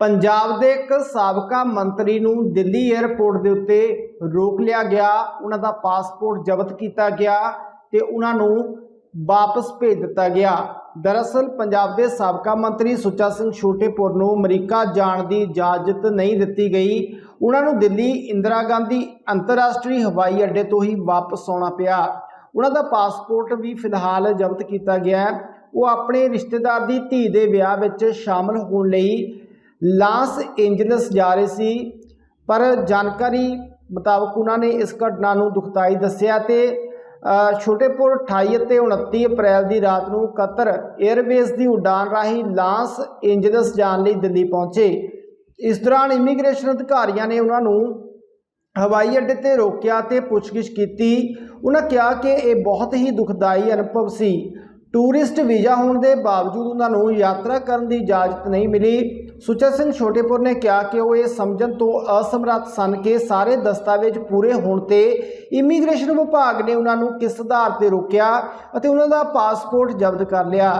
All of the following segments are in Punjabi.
ਪੰਜਾਬ ਦੇ ਇੱਕ ਸਾਬਕਾ ਮੰਤਰੀ ਨੂੰ ਦਿੱਲੀ 에ਅਰਪੋਰਟ ਦੇ ਉੱਤੇ ਰੋਕ ਲਿਆ ਗਿਆ, ਉਹਨਾਂ ਦਾ ਪਾਸਪੋਰਟ ਜ਼ਬਤ ਕੀਤਾ ਗਿਆ ਤੇ ਉਹਨਾਂ ਨੂੰ ਵਾਪਸ ਭੇਜ ਦਿੱਤਾ ਗਿਆ। ਦਰਅਸਲ, ਪੰਜਾਬ ਦੇ ਸਾਬਕਾ ਮੰਤਰੀ ਸੁੱਚਾ ਸਿੰਘ ਛੋਟੇਪੁਰ ਨੂੰ ਅਮਰੀਕਾ ਜਾਣ ਦੀ ਇਜਾਜ਼ਤ ਨਹੀਂ ਦਿੱਤੀ ਗਈ। ਉਹਨਾਂ ਨੂੰ ਦਿੱਲੀ ਇੰਦਰਾ ਗਾਂਧੀ ਅੰਤਰਰਾਸ਼ਟਰੀ ਹਵਾਈ ਅੱਡੇ ਤੋਂ ਹੀ ਵਾਪਸ ਆਉਣਾ ਪਿਆ। ਉਹਨਾਂ ਦਾ ਪਾਸਪੋਰਟ ਵੀ ਫਿਲਹਾਲ ਜ਼ਬਤ ਕੀਤਾ ਗਿਆ। ਉਹ ਆਪਣੇ ਰਿਸ਼ਤੇਦਾਰ ਦੀ ਧੀ ਦੇ ਵਿਆਹ ਵਿੱਚ ਸ਼ਾਮਲ ਹੋਣ ਲਈ ਲਾਸ ਏਂਜਲਸ ਜਾ ਰਹੇ ਸੀ, ਪਰ ਜਾਣਕਾਰੀ ਮੁਤਾਬਕ ਉਹਨਾਂ ਨੇ ਇਸ ਘਟਨਾ ਨੂੰ ਦੁਖਦਾਈ ਦੱਸਿਆ ਤੇ ਛੋਟੇਪੁਰ 28 ਅਤੇ 29 ਅਪ੍ਰੈਲ ਦੀ ਰਾਤ ਨੂੰ ਕਤਰ 에ਅਰਵੇਜ਼ ਦੀ ਉਡਾਨ ਰਾਹੀਂ ਲਾਸ ਏਂਜਲਸ ਜਾਣ ਲਈ ਦਿੱਲੀ ਪਹੁੰਚੇ। ਇਸ ਦੌਰਾਨ ਇਮੀਗ੍ਰੇਸ਼ਨ ਅਧਿਕਾਰੀਆਂ ਨੇ ਉਹਨਾਂ ਨੂੰ ਹਵਾਈ ਅੱਡੇ ਤੇ ਰੋਕਿਆ ਤੇ ਪੁੱਛਗਿੱਛ ਕੀਤੀ। ਉਹਨਾਂ ਕਿਹਾ ਕਿ ਇਹ ਬਹੁਤ ਹੀ ਦੁਖਦਾਈ ਅਨੁਭਵ ਸੀ। ਟੂਰਿਸਟ ਵੀਜ਼ਾ ਹੋਣ ਦੇ ਬਾਵਜੂਦ ਉਹਨਾਂ ਨੂੰ ਯਾਤਰਾ ਕਰਨ ਦੀ ਇਜਾਜ਼ਤ ਨਹੀਂ ਮਿਲੀ। ਸੁੱਚਾ ਸਿੰਘ ਛੋਟੇਪੁਰ ਨੇ ਕਿਹਾ ਕਿ ਉਹ ਇਹ ਸਮਝਣ ਤੋਂ ਅਸਮਰੱਥ ਸਨ ਕਿ ਸਾਰੇ ਦਸਤਾਵੇਜ਼ ਪੂਰੇ ਹੋਣ ਤੇ ਇਮੀਗ੍ਰੇਸ਼ਨ ਵਿਭਾਗ ਨੇ ਉਹਨਾਂ ਨੂੰ ਕਿਸ ਆਧਾਰ ਤੇ ਰੋਕਿਆ ਅਤੇ ਉਹਨਾਂ ਦਾ ਪਾਸਪੋਰਟ ਜ਼ਬਤ ਕਰ ਲਿਆ।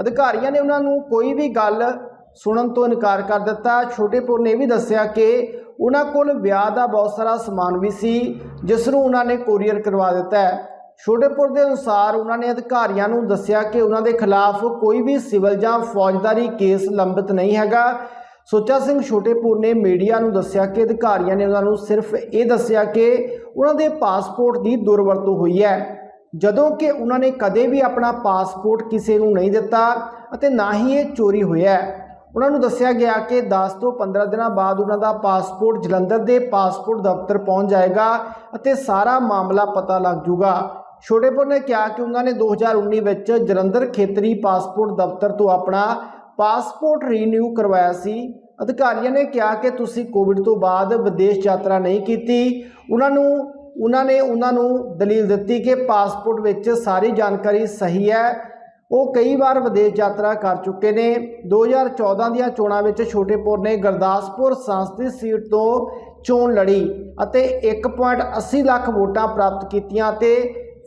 ਅਧਿਕਾਰੀਆਂ ਨੇ ਉਹਨਾਂ ਨੂੰ ਕੋਈ ਵੀ ਗੱਲ ਸੁਣਨ ਤੋਂ ਇਨਕਾਰ ਕਰ ਦਿੱਤਾ। ਛੋਟੇਪੁਰ ਨੇ ਇਹ ਵੀ ਦੱਸਿਆ ਕਿ ਉਹਨਾਂ ਕੋਲ ਵਿਆਹ ਦਾ ਬਹੁਤ ਸਾਰਾ ਸਮਾਨ ਵੀ ਸੀ, ਜਿਸ ਨੂੰ ਉਹਨਾਂ ਨੇ ਕੋਰੀਅਰ ਕਰਵਾ ਦਿੱਤਾ ਹੈ। ਛੋਟੇਪੁਰ ਦੇ ਅਨੁਸਾਰ ਉਹਨਾਂ ਨੇ ਅਧਿਕਾਰੀਆਂ ਨੂੰ ਦੱਸਿਆ ਕਿ ਉਹਨਾਂ ਦੇ ਖਿਲਾਫ ਕੋਈ ਵੀ ਸਿਵਲ ਜਾਂ ਫੌਜਦਾਰੀ ਕੇਸ ਲੰਬਿਤ ਨਹੀਂ ਹੈਗਾ। ਸੁੱਚਾ ਸਿੰਘ ਛੋਟੇਪੁਰ ਨੇ ਮੀਡੀਆ ਨੂੰ ਦੱਸਿਆ ਕਿ ਅਧਿਕਾਰੀਆਂ ਨੇ ਉਹਨਾਂ ਨੂੰ ਸਿਰਫ ਇਹ ਦੱਸਿਆ ਕਿ ਉਹਨਾਂ ਦੇ ਪਾਸਪੋਰਟ ਦੀ ਦੁਰਵਰਤੋਂ ਹੋਈ ਹੈ। ਜਦੋਂ ਕਿ ਉਹਨਾਂ ਨੇ ਕਦੇ ਵੀ ਆਪਣਾ ਪਾਸਪੋਰਟ ਕਿਸੇ ਨੂੰ ਨਹੀਂ ਦਿੱਤਾ ਅਤੇ ਨਾ ਹੀ ਇਹ ਚੋਰੀ ਹੋਇਆ ਉਹਨਾਂ ਨੂੰ ਦੱਸਿਆ ਗਿਆ ਕਿ 10 ਤੋਂ 15 ਦਿਨਾਂ ਬਾਅਦ ਉਹਨਾਂ ਦਾ ਪਾਸਪੋਰਟ ਜਲੰਧਰ ਦੇ ਪਾਸਪੋਰਟ ਦਫ਼ਤਰ ਪਹੁੰਚ ਜਾਏਗਾ ਅਤੇ ਸਾਰਾ ਮਾਮਲਾ ਪਤਾ ਲੱਗ ਜਾਊਗਾ। ਛੋਟੇਪੁਰ ਨੇ ਕਿਹਾ ਕਿ ਉਹਨਾਂ ਨੇ 2019 ਵਿੱਚ ਜਲੰਧਰ ਖੇਤਰੀ ਪਾਸਪੋਰਟ ਦਫ਼ਤਰ ਤੋਂ ਆਪਣਾ ਪਾਸਪੋਰਟ ਰੀਨਿਊ ਕਰਵਾਇਆ ਸੀ। ਅਧਿਕਾਰੀਆਂ ਨੇ ਕਿਹਾ ਕਿ ਤੁਸੀਂ ਕੋਵਿਡ ਤੋਂ ਬਾਅਦ ਵਿਦੇਸ਼ ਯਾਤਰਾ ਨਹੀਂ ਕੀਤੀ। ਉਹਨਾਂ ਨੂੰ, ਉਹਨਾਂ ਨੇ ਉਹਨਾਂ ਨੂੰ ਦਲੀਲ ਦਿੱਤੀ ਕਿ ਪਾਸਪੋਰਟ ਵਿੱਚ ਸਾਰੀ ਜਾਣਕਾਰੀ ਸਹੀ ਹੈ। ਉਹ ਕਈ ਵਾਰ ਵਿਦੇਸ਼ ਯਾਤਰਾ ਕਰ ਚੁੱਕੇ ਨੇ। 2014 ਦੀਆਂ ਚੋਣਾਂ ਵਿੱਚ ਛੋਟੇਪੁਰ ਨੇ ਗੁਰਦਾਸਪੁਰ ਸੰਸਦੀ ਸੀਟ ਤੋਂ ਚੋਣ ਲੜੀ ਅਤੇ 1.80 ਲੱਖ ਵੋਟਾਂ ਪ੍ਰਾਪਤ ਕੀਤੀਆਂ ਤੇ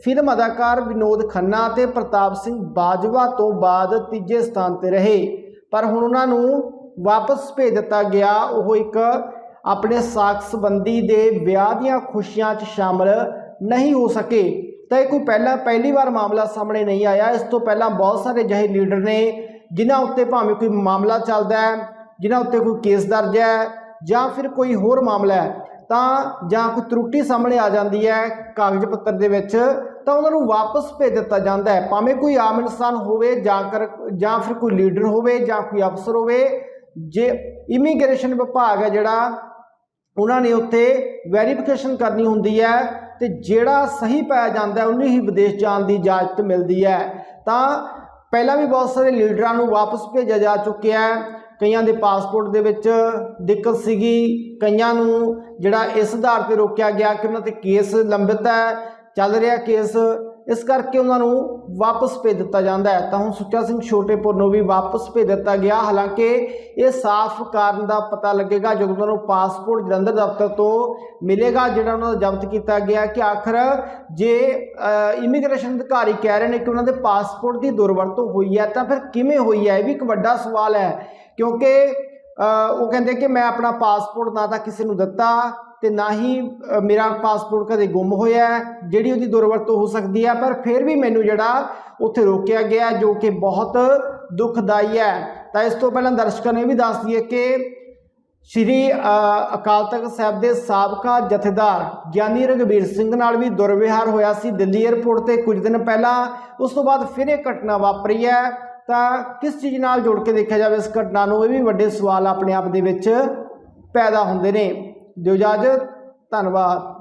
ਫਿਲਮ ਅਦਾਕਾਰ ਵਿਨੋਦ ਖੰਨਾ ਅਤੇ ਪ੍ਰਤਾਪ ਸਿੰਘ ਬਾਜਵਾ ਤੋਂ ਬਾਅਦ ਤੀਜੇ ਸਥਾਨ ਤੇ ਰਹੇ। ਪਰ ਹੁਣ ਉਹਨਾਂ ਨੂੰ ਵਾਪਸ ਭੇਜ ਦਿੱਤਾ ਗਿਆ। ਉਹ ਇੱਕ ਆਪਣੇ ਸਾਕ ਸੰਬੰਧੀ ਦੇ ਵਿਆਹ ਦੀਆਂ ਖੁਸ਼ੀਆਂ 'ਚ ਸ਼ਾਮਲ ਨਹੀਂ ਹੋ ਸਕੇ। ਤਾਂ ਇਹ ਕੋਈ ਪਹਿਲਾਂ ਪਹਿਲੀ ਵਾਰ ਮਾਮਲਾ ਸਾਹਮਣੇ ਨਹੀਂ ਆਇਆ। ਇਸ ਤੋਂ ਪਹਿਲਾਂ ਬਹੁਤ ਸਾਰੇ ਅਜਿਹੇ ਲੀਡਰ ਨੇ ਜਿਨ੍ਹਾਂ ਉੱਤੇ ਭਾਵੇਂ ਕੋਈ ਮਾਮਲਾ ਚੱਲਦਾ ਹੈ, ਜਿਨ੍ਹਾਂ ਉੱਤੇ ਕੋਈ ਕੇਸ ਦਰਜ ਹੈ ਜਾਂ ਫਿਰ ਕੋਈ ਹੋਰ ਮਾਮਲਾ ਹੈ, ਤਾਂ ਜਾਂ ਕੋਈ ਤਰੁੱਟੀ ਸਾਹਮਣੇ ਆ ਜਾਂਦੀ ਹੈ ਕਾਗਜ਼ ਪੱਤਰ ਦੇ ਵਿੱਚ ਤਾਂ ਉਹਨਾਂ ਨੂੰ ਵਾਪਸ ਭੇਜ ਦਿੱਤਾ ਜਾਂਦਾ ਹੈ। ਭਾਵੇਂ ਕੋਈ ਆਮ ਇਨਸਾਨ ਹੋਵੇ ਜਾਂ ਕਰ ਜਾਂ ਫਿਰ ਕੋਈ ਲੀਡਰ ਹੋਵੇ ਜਾਂ ਕੋਈ ਅਫਸਰ ਹੋਵੇ, ਜੇ ਇਮੀਗ੍ਰੇਸ਼ਨ ਵਿਭਾਗ ਹੈ ਜਿਹੜਾ, ਉਹਨਾਂ ਨੇ ਉੱਥੇ ਵੈਰੀਫਿਕੇਸ਼ਨ ਕਰਨੀ ਹੁੰਦੀ ਹੈ ਤੇ ਜਿਹੜਾ ਸਹੀ ਪਾਇਆ ਜਾਂਦਾ ਉਹਨੂੰ ਹੀ ਵਿਦੇਸ਼ ਜਾਣ ਦੀ ਇਜਾਜ਼ਤ ਮਿਲਦੀ ਹੈ। ਤਾਂ ਪਹਿਲਾਂ ਵੀ ਬਹੁਤ ਸਾਰੇ ਲੀਡਰਾਂ ਨੂੰ ਵਾਪਸ ਭੇਜਿਆ ਜਾ ਚੁੱਕਿਆ ਹੈ। ਕਈਆਂ ਦੇ ਪਾਸਪੋਰਟ ਦੇ ਵਿੱਚ ਦਿੱਕਤ ਸੀਗੀ, ਕਈਆਂ ਨੂੰ ਜਿਹੜਾ ਇਸ ਆਧਾਰ ਤੇ ਰੋਕਿਆ ਗਿਆ ਕਿ ਉਹਨਾਂ ਤੇ ਕੇਸ ਲੰਬਿਤ ਹੈ। ਚੱਲ ਰਿਹਾ ਕੇਸ, ਇਸ ਕਰਕੇ ਉਹਨਾਂ ਨੂੰ ਵਾਪਸ ਭੇਜ ਦਿੱਤਾ ਜਾਂਦਾ ਹੈ। ਤਾਂ ਹੁਣ ਸੁੱਚਾ ਸਿੰਘ ਛੋਟੇਪੁਰ ਨੂੰ ਵੀ ਵਾਪਸ ਭੇਜ ਦਿੱਤਾ ਗਿਆ। ਹਾਲਾਂਕਿ ਇਹ ਸਾਫ਼ ਕਾਰਨ ਦਾ ਪਤਾ ਲੱਗੇਗਾ, ਜਦੋਂ ਉਹਨਾਂ ਨੂੰ ਪਾਸਪੋਰਟ ਜਲੰਧਰ ਦਫ਼ਤਰ ਤੋਂ ਮਿਲੇਗਾ, ਜਿਹੜਾ ਉਹਨਾਂ ਦਾ ਜ਼ਬਤ ਕੀਤਾ ਗਿਆ ਕਿ ਆਖਰ ਜੇ ਇਮੀਗ੍ਰੇਸ਼ਨ ਅਧਿਕਾਰੀ ਕਹਿ ਰਹੇ ਨੇ ਕਿ ਉਹਨਾਂ ਦੇ ਪਾਸਪੋਰਟ ਦੀ ਦੁਰਵਰਤੋਂ ਹੋਈ ਹੈ, ਤਾਂ ਫਿਰ ਕਿਵੇਂ ਹੋਈ ਹੈ? ਇਹ ਵੀ ਇੱਕ ਵੱਡਾ ਸਵਾਲ ਹੈ। ਕਿਉਂਕਿ ਉਹ ਕਹਿੰਦੇ ਕਿ ਮੈਂ ਆਪਣਾ ਪਾਸਪੋਰਟ ਨਾ ਤਾਂ ਕਿਸੇ ਨੂੰ ਦਿੱਤਾ ਤੇ ਨਾ ਹੀ ਮੇਰਾ ਪਾਸਪੋਰਟ ਕਦੇ ਗੁੰਮ ਹੋਇਆ ਜਿਹੜੀ ਉਹਦੀ ਦੁਰਵਰਤੋਂ ਹੋ ਸਕਦੀ ਹੈ, ਪਰ ਫਿਰ ਵੀ ਮੈਨੂੰ ਜਿਹੜਾ ਉੱਥੇ ਰੋਕਿਆ ਗਿਆ ਜੋ ਕਿ ਬਹੁਤ ਦੁਖਦਾਈ ਹੈ। ਤਾਂ ਇਸ ਤੋਂ ਪਹਿਲਾਂ ਦਰਸ਼ਕਾਂ ਨੂੰ ਇਹ ਵੀ ਦੱਸ ਦਈਏ ਕਿ ਸ਼੍ਰੀ ਅਕਾਲ ਤਖਤ ਸਾਹਿਬ ਦੇ ਸਾਬਕਾ ਜਥੇਦਾਰ ਗਿਆਨੀ ਰਗਵੀਰ ਸਿੰਘ ਨਾਲ ਵੀ ਦੁਰਵਿਹਾਰ ਹੋਇਆ ਸੀ ਦਿੱਲੀ 에ਅਰਪੋਰਟ ਤੇ ਕੁਝ ਦਿਨ ਪਹਿਲਾਂ। ਉਸ ਤੋਂ ਬਾਅਦ ਫਿਰ ਇਹ ਘਟਨਾ ਵਾਪਰੀ ਹੈ। ਤਾਂ ਕਿਸ ਚੀਜ਼ ਨਾਲ ਜੋੜ ਕੇ ਦੇਖਿਆ ਜਾਵੇ ਇਸ ਘਟਨਾ ਨੂੰ, ਇਹ ਵੀ ਵੱਡੇ ਸਵਾਲ ਆਪਣੇ ਆਪ ਦੇ ਵਿੱਚ ਪੈਦਾ ਹੁੰਦੇ ਨੇ। ਦਿਓ ਇਜਾਜ਼ਤ ਧੰਨਵਾਦ।